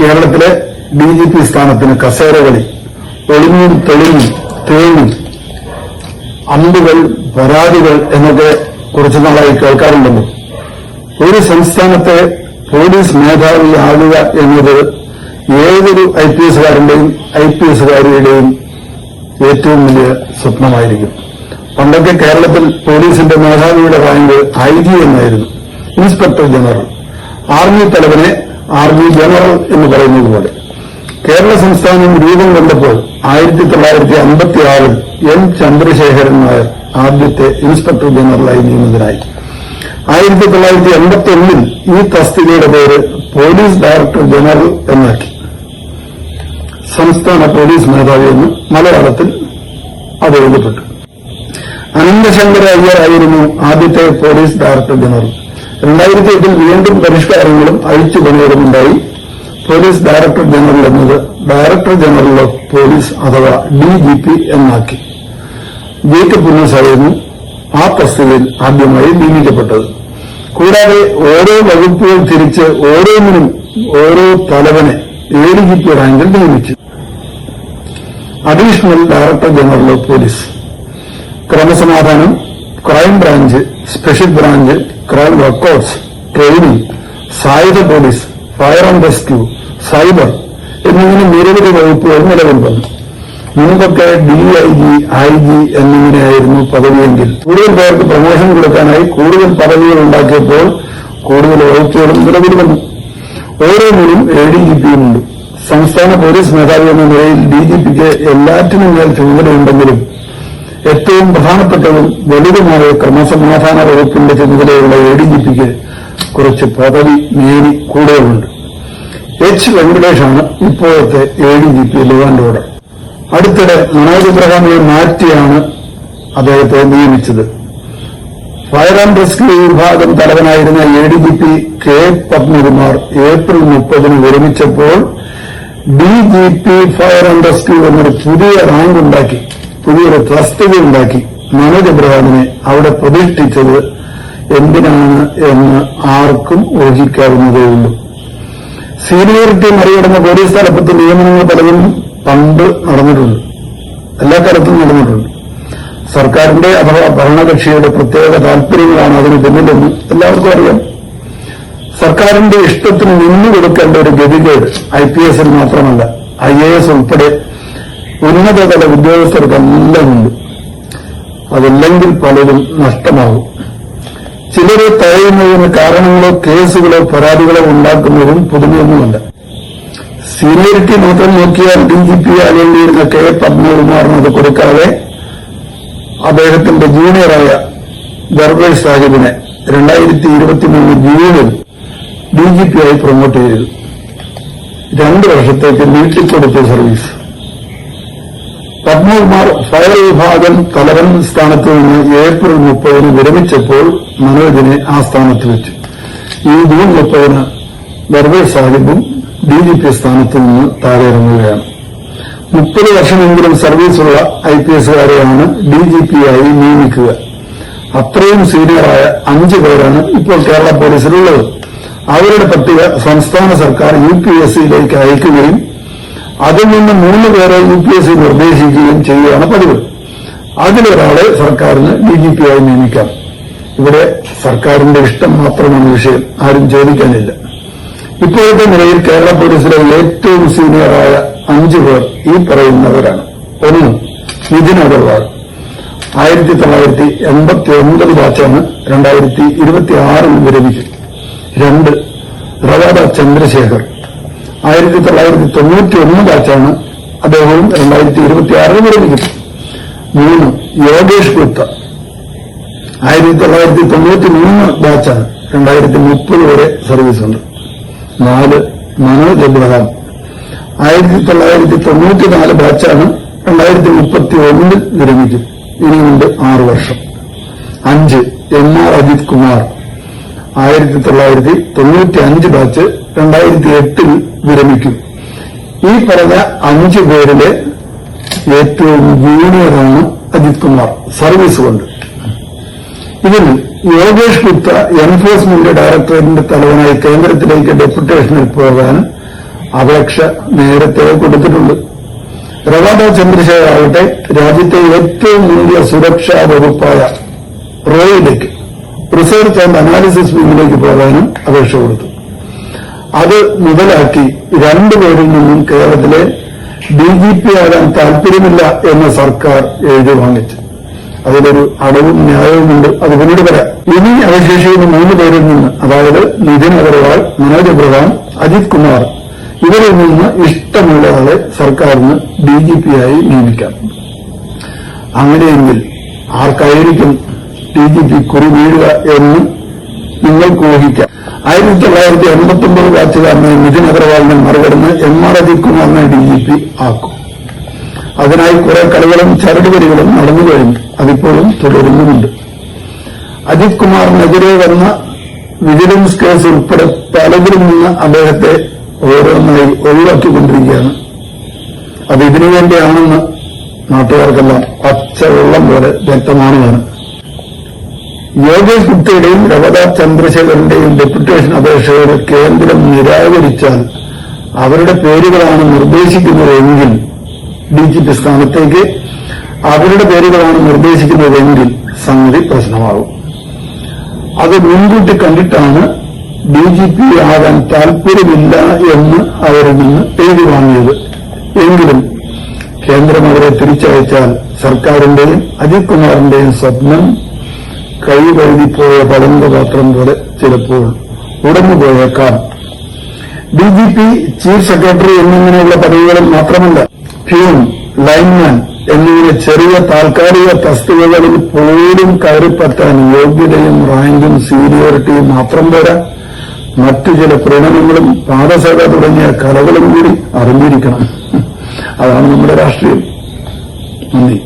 കേരളത്തിലെ D G P സ്ഥാനത്തിന് കസേരകളി ഒളിഞ്ഞും തെളിഞ്ഞും തേങ്ങും അമ്പുകൾ പരാതികൾ എന്നൊക്കെ കുറച്ചു നാളായി കേൾക്കാറുണ്ടല്ലോ. ഒരു സംസ്ഥാനത്തെ പോലീസ് മേധാവിയാകുക എന്നത് ഏതൊരു ഐ പി എസുകാരന്റെയും ഐ പി എസുകാരിയുടെയും ഏറ്റവും വലിയ സ്വപ്നമായിരിക്കും. പണ്ടൊക്കെ കേരളത്തിൽ പോലീസിന്റെ മേധാവിയുടെ റാങ്ക് ഐ ജി എന്നായിരുന്നു. Inspector general. ആർമി തലവനെ ആർമി ജനറൽ എന്ന് പറയുന്നത് പോലെ. കേരള സംസ്ഥാനം രൂപം കൊണ്ടപ്പോൾ ആയിരത്തി തൊള്ളായിരത്തി അമ്പത്തി ആറിൽ എം ചന്ദ്രശേഖരൻ നായർ ആദ്യത്തെ ഇൻസ്പെക്ടർ ജനറലായി നിയമിതനായി. ആയിരത്തി തൊള്ളായിരത്തി എൺപത്തി ഒന്നിൽ ഈ തസ്തികയുടെ പേര് പോലീസ് ഡയറക്ടർ ജനറൽ എന്നാക്കി. സംസ്ഥാന പോലീസ് മേധാവി എന്ന് മലയാളത്തിൽ അത് എഴുതപ്പെട്ടു. അനന്തശങ്കര അയ്യറായിരുന്നു ആദ്യത്തെ പോലീസ് ഡയറക്ടർ ജനറൽ. രണ്ടായിരത്തി എട്ടിൽ വീണ്ടും പരിഷ്കാരങ്ങളും അഴിച്ചു പണിയതുമുണ്ടായി പോലീസ് ഡയറക്ടർ ജനറൽ എന്നത് ഡയറക്ടർ ജനറൽ ഓഫ് പോലീസ് അഥവാ ഡി ജി പി എന്നാക്കി. ജേക്കബ് പുന്നസായിരുന്നു ആ തസ്തികയിൽ ആദ്യമായി നിയമിക്കപ്പെട്ടത്. കൂടാതെ ഓരോ വകുപ്പുകൾ തിരിച്ച് ഓരോന്നിനും ഓരോ തലവനെ എ ഡി ജി പി റാങ്കിൽ നിയമിച്ചു. Additional director general of police. ക്രമസമാധാനം crime branch special branch crime records training സായുധ police fire and rescue cyber എന്നിങ്ങനെ നിരവധി വകുപ്പുകൾ നിലവിൽ വന്നു മുൻപൊക്കെ D I G I G എന്നിങ്ങനെയായിരുന്നു പദവിയെങ്കിൽ. കൂടുതൽ പേർക്ക് പ്രമോഷൻ കൊടുക്കാനായി കൂടുതൽ പദവികൾ ഉണ്ടാക്കിയപ്പോൾ കൂടുതൽ വകുപ്പുകളും നിലവിൽ വന്നു. ഓരോന്നിലും എ ഡി ജി പിയുമുണ്ട് സംസ്ഥാന പോലീസ് മേധാവി എന്ന നിലയിൽ ഡി ജി പിക്ക് എല്ലാറ്റിനും മേൽ ചുമതലയുണ്ടെങ്കിലും ഏറ്റവും പ്രധാനപ്പെട്ടതും വലുതുമായ ക്രമസമാധാന വകുപ്പിന്റെ ചുമതലയുള്ള എ ഡി ജി പിക്ക് കുറച്ച് പദവി നേടി കൂടുതലുണ്ട് എച്ച് വെങ്കടേഷാണ് ഇപ്പോഴത്തെ A D G P law and order അടുത്തിടെ മനോജ് മാറ്റിയാണ് അദ്ദേഹത്തെ നിയമിച്ചത്. ഫയർ ആൻഡ് റെസ്ക്യൂ വിഭാഗം തലവനായിരുന്ന A D G P K Padmakumar April മുപ്പതിന് വിരമിച്ചപ്പോൾ D G P fire and rescue എന്നൊരു പുതിയ റാങ്ക് ഉണ്ടാക്കി. പുതിയൊരു തസ്തിക ഉണ്ടാക്കി മനോജ് എബ്രഹാമിനെ അവിടെ പ്രതിഷ്ഠിച്ചത് എന്തിനാണ് എന്ന് ആർക്കും ഊഹിക്കാവുന്നതേയുള്ളൂ സീനിയോറിറ്റി മറികടന്ന പോലീസ് തലപ്പത്ത് നിയമനങ്ങൾ പലതും പണ്ട് നടന്നിട്ടുണ്ട്. എല്ലാ കാലത്തും നടന്നിട്ടുണ്ട്. സർക്കാരിന്റെ അഥവാ ഭരണകക്ഷിയുടെ പ്രത്യേക താല്പര്യങ്ങളാണ് അതിന് പിന്നിലെന്ന് എല്ലാവർക്കും അറിയാം. സർക്കാരിന്റെ ഇഷ്ടത്തിന് നിന്നു കൊടുക്കേണ്ട ഒരു ഗതികേട് ഐ പി എസിൽ മാത്രമല്ല ഐ എ എസ് ഉൾപ്പെടെ ഉന്നതതല ഉദ്യോഗസ്ഥർക്കെല്ലാം ഉണ്ട് അതല്ലെങ്കിൽ പലരും നഷ്ടമാകും ചിലരെ തഴയുന്നതിന് കാരണങ്ങളോ കേസുകളോ പരാതികളോ ഉണ്ടാക്കുന്നതും പുതുമയൊന്നുമല്ല സീനിയറിറ്റി മാത്രം നോക്കിയാൽ ഡി ജി പി ആകേണ്ടിയിരുന്ന കെ പത്മകുമാറിനത് കൊടുക്കാതെ അദ്ദേഹത്തിന്റെ ജൂനിയറായ ദർബേഷ് സാഹിബിനെ രണ്ടായിരത്തി ഇരുപത്തിമൂന്ന് ജൂണിൽ ഡി ജി പി ആയി പ്രൊമോട്ട് ചെയ്തു. രണ്ട് വർഷത്തേക്ക് നീട്ടിക്കൊടുത്ത സർവീസ്. പത്മകുമാർ ഫയർ വിഭാഗം തലവൻ സ്ഥാനത്ത് നിന്ന് ഏപ്രിൽ മുപ്പതിന് വിരമിച്ചപ്പോൾ മനോജിനെ ആ സ്ഥാനത്ത് വെച്ചു. ഈ ജൂൺ മുപ്പതിന് ദർബേഷ് സാഹിബും ഡി ജി പി സ്ഥാനത്ത് നിന്ന് താഴെയിറങ്ങുകയാണ്. മുപ്പത് വർഷമെങ്കിലും സർവീസുള്ള ഐ പി എസുകാരെയാണ് ഡി ജി പി ആയി നിയമിക്കുക. അത്രയും സീനിയറായ അഞ്ച് പേരാണ് ഇപ്പോൾ കേരള പോലീസിലുള്ളത്. അവരുടെ പട്ടിക സംസ്ഥാന സർക്കാർ യു പി എസ് സിയിലേക്ക് അയക്കുകയും അതിൽ നിന്ന് മൂന്ന് പേരെ യു പി എസ് സി നിർദ്ദേശിക്കുകയും ചെയ്യുകയാണ് പതിവ്. അതിലൊരാളെ സർക്കാരിന് ഡി ജി പി ആയി നിയമിക്കാം. ഇവിടെ സർക്കാരിന്റെ ഇഷ്ടം മാത്രമാണ് വിഷയം. ആരും ചോദിക്കാനില്ല. ഇപ്പോഴത്തെ നിലയിൽ കേരള പോലീസിലെ ഏറ്റവും സീനിയറായ അഞ്ചു പേർ ഈ പറയുന്നവരാണ്. ഒന്ന് നിതിൻ അഗർവാൾ. ആയിരത്തി തൊള്ളായിരത്തി എൺപത്തി ഒൻപത് ബാച്ചാണ് രണ്ടായിരത്തി ഇരുപത്തി ആറിൽ വിരമിച്ചു രണ്ട് റവാദ ചന്ദ്രശേഖർ. ആയിരത്തി തൊള്ളായിരത്തി തൊണ്ണൂറ്റി ഒന്ന് ബാച്ചാണ് അദ്ദേഹവും രണ്ടായിരത്തി ഇരുപത്തി ആറിൽ വിരമിക്കുന്നത് മൂന്ന് യോഗേഷ് ഗുപ്ത. ആയിരത്തി തൊള്ളായിരത്തി തൊണ്ണൂറ്റി മൂന്ന് ബാച്ചാണ് രണ്ടായിരത്തി മുപ്പത് വരെ സർവീസ് ഉണ്ട്. നാല് മനോജ് എബ്രഹാം ആയിരത്തി തൊള്ളായിരത്തി തൊണ്ണൂറ്റി നാല് ബാച്ചാണ് രണ്ടായിരത്തി മുപ്പത്തി ഒന്നിൽ വിരമിക്കും ഇനിയുണ്ട് ആറ് വർഷം. അഞ്ച് എം ആർ അജിത് കുമാർ. ആയിരത്തി തൊള്ളായിരത്തി തൊണ്ണൂറ്റി അഞ്ച് ബാച്ച് രണ്ടായിരത്തി എട്ടിൽ വിരമിക്കും. ഈ പറഞ്ഞ അഞ്ചു പേരിലെ ഏറ്റവും ജൂനിയറാണ് അജിത് കുമാർ സർവീസ് കൊണ്ട്. ഇതിൽ യോഗേഷ് ഗുപ്ത എൻഫോഴ്സ്മെന്റ് ഡയറക്ടറേറ്റിന്റെ തലവനായി കേന്ദ്രത്തിലേക്ക് ഡെപ്യൂട്ടേഷനിൽ പോകാൻ അപേക്ഷ നേരത്തെ കൊടുത്തിട്ടുണ്ട്. രവാദ ചന്ദ്രശേഖർ ആവട്ടെ രാജ്യത്തെ ഏറ്റവും വലിയ സുരക്ഷാ വകുപ്പായ റോയിലേക്ക്. റിസർച്ച് ആൻഡ് അനാലിസിസ് വിങ്ങിലേക്ക് പോകാനും അപേക്ഷ കൊടുത്തു. അത് മുതലാക്കി രണ്ടുപേരിൽ നിന്നും കേരളത്തിലെ ഡി ജി പി ആകാൻ താല്പര്യമില്ല എന്ന് സർക്കാർ എഴുതി വാങ്ങിച്ചു. അതിലൊരു അടവും ന്യായവുമുണ്ട്. അത് പിന്നീട് പറയാം ഇനി അവശേഷിക്കുന്ന മൂന്ന് പേരിൽ നിന്ന് അതായത് നിതിൻ അഗർവാൾ മനോജ് അഗ്രവാൾ അജിത് കുമാർ ഇവരിൽ നിന്ന് ഇഷ്ടമുള്ള ആളെ സർക്കാരിന് ഡി ജി പി ആയി നിയമിക്കാം. അങ്ങനെയെങ്കിൽ ആർക്കായിരിക്കും ഡി ജി പി കുറി വീഴുക എന്ന് നിങ്ങൾക്ക് ഊഹിക്കാം. ആയിരത്തി തൊള്ളായിരത്തി എൺപത്തി ഒമ്പത് ബാച്ചുകാരനെ നിതിൻ അഗർവാളിനെ മറികടന്ന് എം ആർ അജിത് കുമാറിനെ ഡി ജി പി ആക്കും. അതിനായി കുറെ കളികളും ചരടുവരികളും നടന്നു കഴിഞ്ഞു. അതിപ്പോഴും തുടരുന്നുമുണ്ട്. അജിത് കുമാറിനെതിരെ വന്ന വിജിലൻസ് കേസ് ഉൾപ്പെടെ പലതിലും നിന്ന് അദ്ദേഹത്തെ ഓരോന്നായി ഒഴിവാക്കിക്കൊണ്ടിരിക്കുകയാണ്. അത് ഇതിനു വേണ്ടിയാണെന്ന് നാട്ടുകാർക്കെല്ലാം പച്ചവെള്ളം പോലെ വ്യക്തമാണ് ഞാൻ യോഗേഷ് ഗുപ്തയുടെയും രമത ചന്ദ്രശേഖരന്റെയും ഡെപ്യൂട്ടേഷൻ അപേക്ഷകൾ കേന്ദ്രം നിരാകരിച്ചാൽ അവരുടെ പേരുകളാണ് നിർദ്ദേശിക്കുന്നതെങ്കിൽ ഡി ജി പി സ്ഥാനത്തേക്ക് അവരുടെ പേരുകളാണ് നിർദ്ദേശിക്കുന്നതെങ്കിൽ സംഗതി പ്രശ്നമാകും. അത് മുൻകൂട്ടി കണ്ടിട്ടാണ് ഡി ജി പി ആകാൻ താൽപര്യമില്ല എന്ന് അവരിൽ നിന്ന് എഴുതി വാങ്ങിയത്. എങ്കിലും കേന്ദ്രം അവരെ തിരിച്ചയച്ചാൽ സർക്കാരിന്റെയും അജിത് കുമാറിന്റെയും സ്വപ്നം കൈ കഴുകിപ്പോയ പളങ്കപാത്രം പോലെ ചിലപ്പോൾ ഉടഞ്ഞു പോയേക്കാം. D G P chief secretary എന്നിങ്ങനെയുള്ള പദവികളിൽ മാത്രമല്ല പ്യൂൺ ലൈൻമാൻ എന്നിങ്ങനെ ചെറിയ താൽക്കാലിക തസ്തികകളിൽ പോലും കയറിപ്പറ്റാൻ യോഗ്യതയും റാങ്കും സീനിയോറിറ്റിയും മാത്രം പോരാ. മറ്റു ചില പ്രണനങ്ങളും പാദസേവ തുടങ്ങിയ കലകളും കൂടി അറിഞ്ഞിരിക്കണം. അതാണ് നമ്മുടെ രാഷ്ട്രീയം. നന്ദി.